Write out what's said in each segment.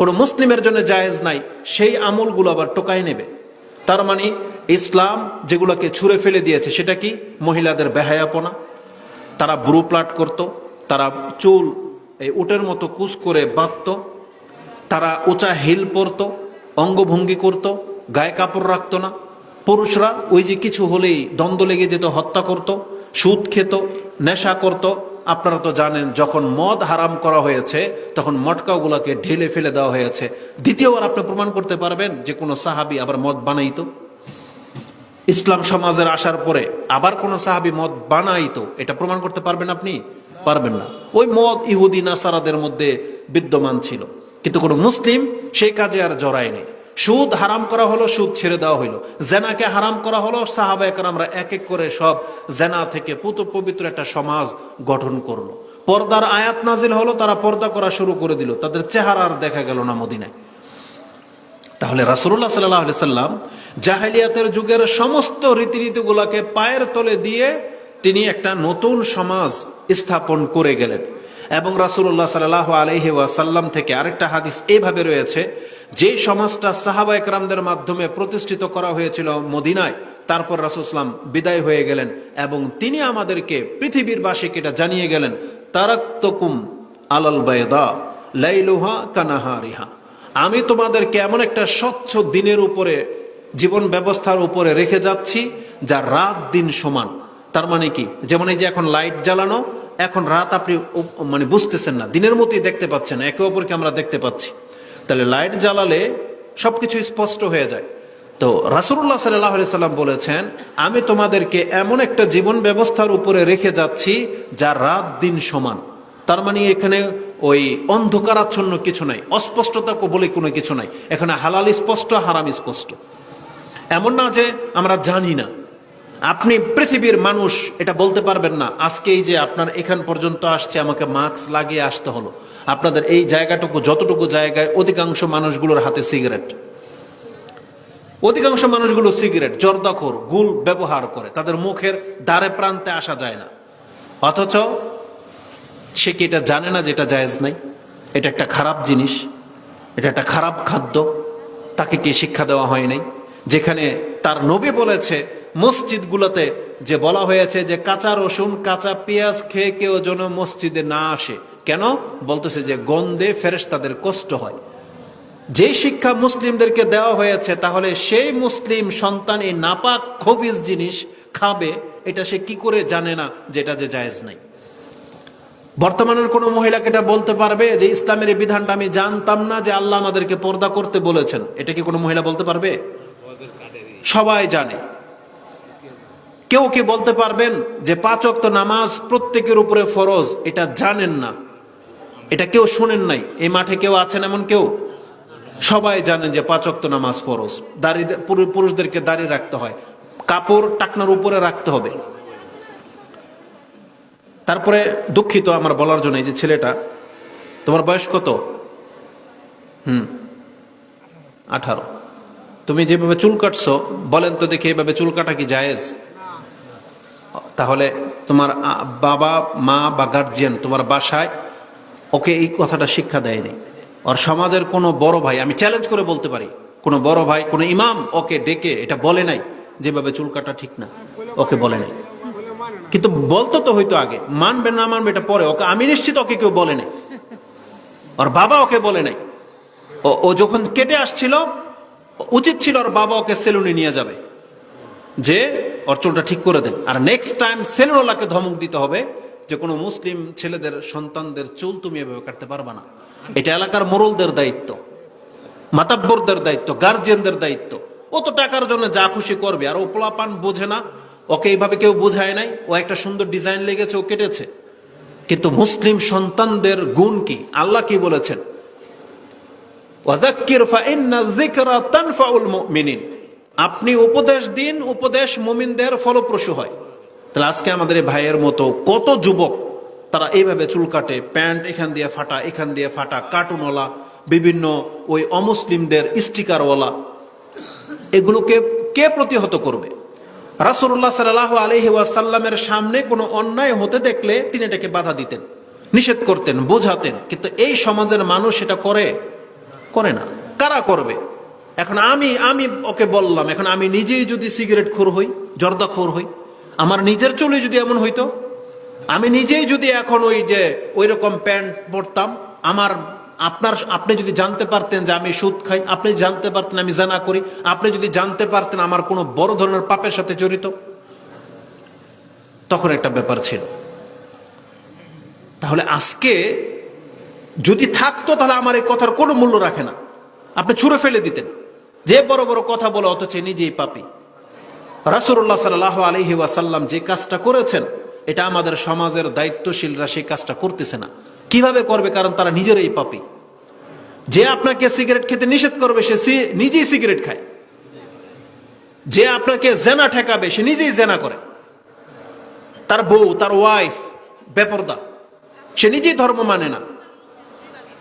কোনো মুসলিমের জন্য জায়েজ নাই, সেই আমলগুলো আবার টোকাই নেবে। তার মানে ইসলাম যেগুলোকে ছুঁড়ে ফেলে দিয়েছে, সেটা কি? মহিলাদের বেহায়াপনা। তারা ব্রু প্লাট করত, তারা চুল এই উটের মতো কুচ করে বাঁধত, তারা উঁচা হিল পরত, অঙ্গভঙ্গি করত, গায়ে কাপড় রাখতো না। পুরুষরা ওই যে কিছু হলেই দ্বন্দ্ব লেগে যেত, হত্যা করত, সুদ খেত, নেশা করত আপনারা তো জানেন, যখন মদ হারাম করা হয়েছে, তখন মটকাগুলোকে ঢেলে ফেলে দেওয়া হয়েছে। দ্বিতীয়বার আপনি প্রমাণ করতে পারবেন যে কোনো সাহাবি আবার মদ বানাইতো। ইসলাম সমাজের আসার পরে আবার কোনো সাহাবি মদ বানাইতো। এটা প্রমাণ করতে পারবেন আপনি? পারবেন না। ওই মদ ইহুদি, নাসারাদের মধ্যে বিদ্যমান ছিল। কিন্তু কোনো মুসলিম সেই কাজে আর জড়ায়নি। সুদ হারাম করা হলো, সুদ ছেড়ে দেওয়া হইল। জেনাকে হারাম করা হলো সাহাবায়কর আমরা এক এক করে সব জেনা থেকে পুত পবিত্র একটা সমাজ গঠন করল। পর্দার আয়াত নাজিল হলো, তারা পর্দা করা শুরু করে দিল। তাদের চেহারা আর দেখা গেল না মদিনায়। তাহলে রাসুল্লাহ সাল্লাহ সাল্লাম জাহেলিয়াতের যুগের সমস্ত রীতিনীতিগুলোকে পায়ের তলে দিয়ে তিনি একটা নতুন সমাজ স্থাপন করে গেলেন। এবং রাসুল্লাহ সাল্লাহ আলহি ওয়াসাল্লাম থেকে আরেকটা হাদিস এইভাবে রয়েছে যে সমাজটা সাহাবা একরামদের মাধ্যমে প্রতিষ্ঠিত করা হয়েছিল মদিনায়, তারপর রাসুসলাম বিদায় হয়ে গেলেন এবং তিনি আমাদেরকে পৃথিবীর বাসীকে এটা জানিয়ে গেলেন তারাক্তকুম আলাল বায়দা লাইলুহা কানাহারিহা। আমি তোমাদেরকে এমন একটা স্বচ্ছ দিনের উপরে, জীবন ব্যবস্থার উপরে রেখে যাচ্ছি, যা রাত দিন সমান। তার মানে কি? যেমন এই যে এখন লাইট জ্বালানো, এখন রাত আপনি মানে বুঝতেছেন না, দিনের মতোই দেখতে পাচ্ছেন, একে অপরকে আমরা দেখতে পাচ্ছি। তাহলে লাইট জ্বালালে সবকিছু স্পষ্ট হয়ে যায়। তো রাসুল্লাহ সাল্লাহ সাল্লাম বলেছেন, আমি তোমাদেরকে এমন একটা জীবন ব্যবস্থার উপরে রেখে যাচ্ছি যা রাত দিন সমান। তার মানে এখানে ওই অন্ধকারাচ্ছন্ন কিছু নাই, অস্পষ্টতা বলে কোনো কিছু নাই। এখানে হালাল স্পষ্ট, হারাম স্পষ্ট। এমন না যে আমরা জানি না। আপনি পৃথিবীর মানুষ, এটা বলতে পারবেন না। আজকেই যে আপনার এখান পর্যন্ত আসছে, আমাকে মাস্ক লাগিয়ে আসতে হলো। আপনাদের এই জায়গাটুকু, যতটুকু জায়গায়, অধিকাংশ মানুষগুলোর হাতে সিগারেট। অধিকাংশ মানুষগুলো সিগারেট, জর্দাখোর, গুল ব্যবহার করে। তাদের মুখের দ্বারে প্রান্তে আসা যায় না। অথচ সে কি এটা জানে না যে এটা জায়েজ নাই? এটা একটা খারাপ জিনিস। এটা একটা খারাপ খাদ্য। তাকে কি শিক্ষা দেওয়া হয় নাই? যেখানে তার নবী বলেছে মসজিদগুলোতে যে বলা হয়েছে যে কাঁচা রসুন, কাঁচা পেঁয়াজ খেয়ে কেউ যেন মসজিদে না আসে। কেন? বলতেছে যে গন্ধে ফেরেস তাদের কষ্ট হয়। যে শিক্ষা মুসলিমদেরকে দেওয়া হয়েছে, তাহলে সেই মুসলিম সন্তান এই নাপাক, খবিজ জিনিস খাবে, এটা সে কি করে জানে না যেটা যে জায়েজ নাই? বর্তমানের কোনো মহিলাকে এটা বলতে পারবে যে ইসলামের এই বিধানটা আমি জানতাম না যে আল্লাহ আমাদেরকে পর্দা করতে বলেছেন। এটা কি কোনো মহিলা বলতে পারবে? সবাই জানে। কেউ কি বলতে পারবেন যে পাঁচ ওয়াক্ত নামাজ প্রত্যেকের উপরে ফরজ? এটা জানেন না। এটা কেউ শুনেন নাই। এই মাঠে কেউ আছেন এমন কেউ? সবাই জানেন যে পাঁচ ওয়াক্ত নামাজ ফরজ। দাড়ি পুরুষদেরকে দাঁড়িয়ে রাখতে হয়। কাপড় টাকনার উপরে রাখতে হবে। তারপরে দুঃখিত আমার বলার জন্য এই যে ছেলেটা। তোমার বয়স কত? হুম, আঠারো। তুমি যেভাবে চুল কাটছো, বলেন তো দেখি এভাবে চুল কাটা কি জায়েজ? তাহলে তোমার বাবা, মা বা গার্জিয়ান তোমার বাসায় ওকে এই কথাটা শিক্ষা দেয়নি। ওর সমাজের কোনো বড় ভাই, আমি চ্যালেঞ্জ করে বলতে পারি, কোনো বড় ভাই, কোনো ইমাম ওকে ডেকে এটা বলে নাই, যেভাবে চুল কাটা ঠিক না, ওকে বলে নাই। কিন্তু বলতো তো হয়তো আগে, মানবে না মানবে এটা পরে, ওকে আমি নিশ্চিত ওকে কেউ বলে নাই। ওর বাবা ওকে বলে নাই। ও যখন কেটে আসছিল, উচিত ছিল ওর বাবা ওকে সেলুনে নিয়ে যাবে। যে ওর চুলটা ঠিক করে দেন। আর নেক্সট টাইম সেলুনওয়ালাকে ধমক দিতে হবে যে কোনো মুসলিম ছেলেদের, সন্তানদের চুল তুমি এভাবে কাটতে পারবা না। এটা এলাকার মোরলদের দায়িত্ব, মাতাব্বরদের দায়িত্ব গার্জিয়ানদের দায়িত্ব। ও তো টাকার জন্য যা খুশি করবে, আর ও পোলাপান বোঝে না, ওকে এইভাবে কেউ বোঝায় নাই, ও একটা সুন্দর ডিজাইন লেগেছে, ও কেটেছে। কিন্তু মুসলিম সন্তানদের গুণ কি? আল্লাহ কি বলেছেন? তানফাউল আপনি উপদেশ দিন, উপদেশ মুমিনদের ফলপ্রসূ হয়। তাহলে আজকে আমাদের ভাইয়ের মতো কত যুবক, তারা এইভাবে চুল কাটে, প্যান্ট এখান দিয়ে ফাটা, এখান দিয়ে ফাটা, কার্টুনওয়ালা, বিভিন্ন ওই অমুসলিমদের স্টিকারওয়ালা, এগুলোকে কে প্রতিহত করবে? রাসূলুল্লাহ সাল্লাল্লাহু আলাইহি ওয়াসাল্লামের সামনে কোনো অন্যায় হতে দেখলে তিনি এটাকে বাধা দিতেন, নিষেধ করতেন, বোঝাতেন। কিন্তু এই সমাজের মানুষ এটা করে? করে না। কারা করবে? এখন আমি আমি ওকে বললাম, এখন আমি নিজেই যদি সিগারেট খোর হই, জর্দা খোর হই, আমার নিজের চলে যদি এমন হইতো, আমি নিজেই যদি এখন ওই যে ওই রকম প্যান্ট পরতাম, আমার, আপনার, আপনি যদি জানতে পারতেন যে আমি সুদ খাই, আপনি জানতে পারতেন আমি জানা করি, আপনি যদি জানতে পারতেন আমার কোনো বড় ধরনের পাপের সাথে জড়িত, তখন একটা ব্যাপার ছিল। তাহলে আজকে যদি থাকতো তাহলে আমার এই কথার কোনো মূল্য রাখে না। আপনি ছুঁড়ে ফেলে দিতেন। যে বড় বড় কথা বলে, অথচ নিজেই পাপি। রাসুল্লাহ সাল্লাহ আলহি ওয়াসাল্লাম যে কাজটা করেছেন, এটা আমাদের সমাজের দায়িত্বশীলরা সেই কাজটা করতেছে না। কীভাবে করবে? কারণ তারা নিজেরাই পাপি। যে আপনাকে সিগারেট খেতে নিষেধ করবে, সে নিজেই সিগারেট খায়। যে আপনাকে জেনা ঠেকাবে, সে নিজেই জেনা করে। তার বউ, তার ওয়াইফ বেপরদা, সে নিজেই ধর্ম মানে না।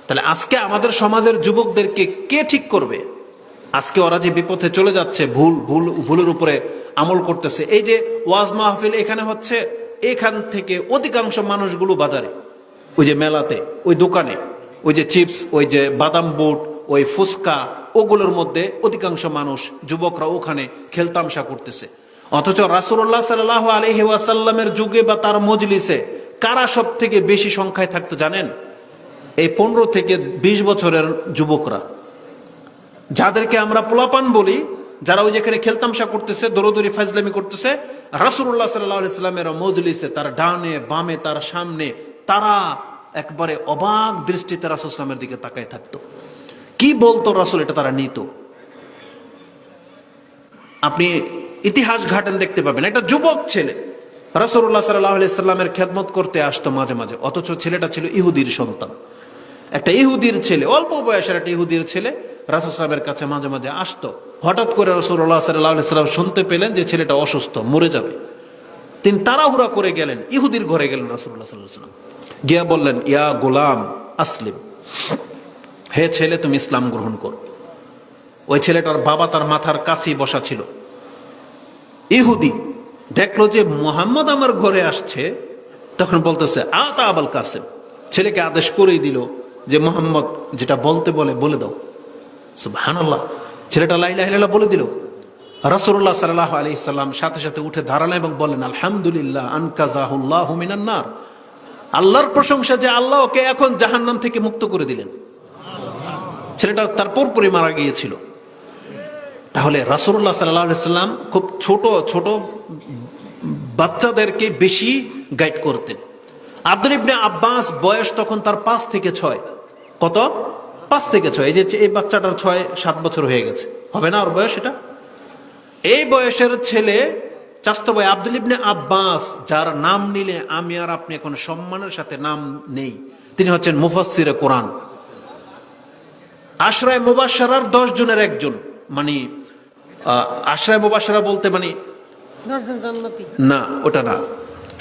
তাহলে আজকে আমাদের সমাজের যুবকদেরকে কে ঠিক করবে? আজকে ওরা যে বিপথে চলে যাচ্ছে, ভুল ভুল, ভুলের উপরে আমল করতেছে। এই যে ওয়াজ মাহফিল এখানে হচ্ছে, এখান থেকে অধিকাংশ মানুষগুলো বাজারে। ওই যে মেলাতে, ওই দোকানে, ওই যে চিপস, ওই যে বাদাম বুট, ওই ফুচকা, ওগুলোর মধ্যে অধিকাংশ মানুষ, যুবকরা ওখানে খেলতামশা করতেছে। অথচ রাসুল্লাহ সাল্লাহ আলহি ওয়াসাল্লামের যুগে বা তার মজলিসে কারা সব থেকে বেশি সংখ্যায় থাকতো জানেন? এই পনেরো থেকে ২০ বছরের যুবকরা। যাদেরকে আমরা পোলাপান বলি, যারা ওই যেখানে খেলতামশা করতেছে, দৌড়দৌড়ি ফাজলামি করতেছে রাসুল্লাহ সাল্লাহ ইসলামের মজলিসে, তার ডানে, বামে, তার সামনে, তারা একবারে অবাক দৃষ্টিতে রাসুল ইসলামের দিকে তাকায় থাকতো। কি বলতো রাসুল এটা তারা নিত? আপনি ইতিহাস ঘাটেন দেখতে পাবেন, একটা যুবক ছেলে রাসুল্লাহ সাল্লাহ সাল্লামের খেদমত করতে আসতো মাঝে মাঝে, অথচ ছেলেটা ছিল ইহুদির সন্তান। একটা ইহুদির ছেলে, অল্প বয়সের একটা ইহুদির ছেলে রাসুসলামের কাছে মাঝে মাঝে আসতো। হঠাৎ করে রসুল্লাহ সাল্লাম শুনতে পেলেন যে ছেলেটা অসুস্থ, মরে যাবে। তিনি তাড়াহুড়া করে গেলেন, ইহুদির ঘরে গেলেন রাসুল্লাহ সাল্লাম। গিয়া বললেন, ইয়া গোলাম আসলিম, হে ছেলে, তুমি ইসলাম গ্রহণ কর। ওই ছেলেটার বাবা তার মাথার কাছেই বসা ছিল। ইহুদি দেখল যে মোহাম্মদ আমার ঘরে আসছে, তখন বলতেছে, আতা আবাল কাসেম। ছেলেকে আদেশ করেই দিল যে, মোহাম্মদ, যেটা বলতে বলে বলে দাও। সুবহানাল্লাহ। ছেলেটা লাইলা বলে দিল। রাসূলুল্লাহ সাল্লাল্লাহু আলাইহি সাল্লাম সাথে সাথে উঠে দাঁড়ালেন এবং বললেন, আলহামদুলিল্লাহ আনকাজাহুল্লাহু মিনান নার। আল্লাহর প্রশংসা যে আল্লাহ ওকে এখন জাহান্নাম থেকে মুক্ত করে দিলেন। ছেলেটা তার পরপরই মারা গিয়েছিল। তাহলে আলাইহি সাল্লাম খুব ছোট ছোট বাচ্চাদেরকে বেশি গাইড করতেন। আব্দুল ইবনে আব্বাস বয়স তখন তার পাঁচ থেকে ছয়। কত? পাঁচ থেকে ছয় এই যে এই বাচ্চাটার ছয় সাত বছর হয়ে গেছে। হবে না ওর বয়স এটা? এই বয়সের ছেলে চাস্তো ভাই আব্দুল ইবনে আব্বাস যার নাম নিলে আমি আর আপনি এখন সম্মানের সাথে নাম নেই। তিনি হচ্ছেন মুফাসসিরে কোরআন। আশ্রয় মুবাসারার দশ জনের একজন। মানে আশ্রয় মুবাসারা বলতে মানে না ওটা না।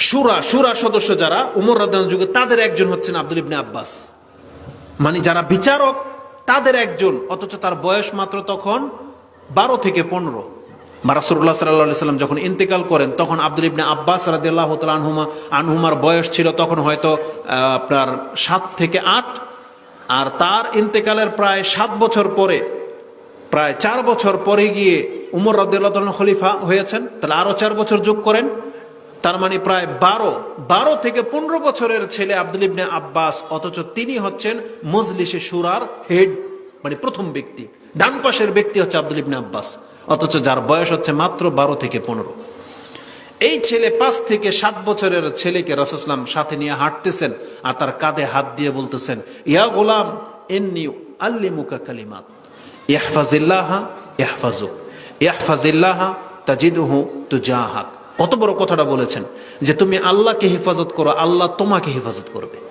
সুরা সুরা সদস্য যারা উমর রাদান যুগে তাদের একজন হচ্ছেন আব্দুল ইবনে আব্বাস। মানে যারা বিচারক, তাদের একজন, অথচ তার বয়স মাত্র তখন বারো থেকে পনেরো। মারাসুল্লাহ সাল্লাহ সাল্লাম যখন ইন্তেকাল করেন, তখন আব্দুল ইবনে আব্বাস রাদিয়াল্লাহু তাআলা আনহুমা, আনহুমার বয়স ছিল তখন হয়তো আপনার সাত থেকে আট। আর তার ইন্তেকালের প্রায় সাত বছর পরে, প্রায় চার বছর পরে গিয়ে উমর রদুল্লাহ খলিফা হয়েছেন। তাহলে আরও চার বছর যোগ করেন। তার মানে প্রায় বারো বারো থেকে পনেরো বছরের ছেলে আব্দুল ইবনে আব্বাস, অথচ তিনি হচ্ছেন মজলিসে সুরার হেড মানে প্রথম ব্যক্তি। ডান পাশের ব্যক্তি হচ্ছে আব্দুল ইবনে আব্বাস, অথচ যার বয়স হচ্ছে মাত্র বারো থেকে পনেরো। এই ছেলে পাঁচ থেকে সাত বছরের ছেলেকে রসুসলাম সাথে নিয়ে হাঁটতেছেন আর তার কাঁধে হাত দিয়ে বলতেছেন, ইয়া গোলাম এন্নি আল্লিমুকা কালিমাত। ইহফাজিল্লাহা, ইহফাজুক। ইহফাজিল্লাহা তাজিদুহু তুজাহাক। কত বড় কথাটা বলেছেন যে তুমি আল্লাহকে হেফাজত করো আল্লাহ তোমাকে হেফাজত করবে।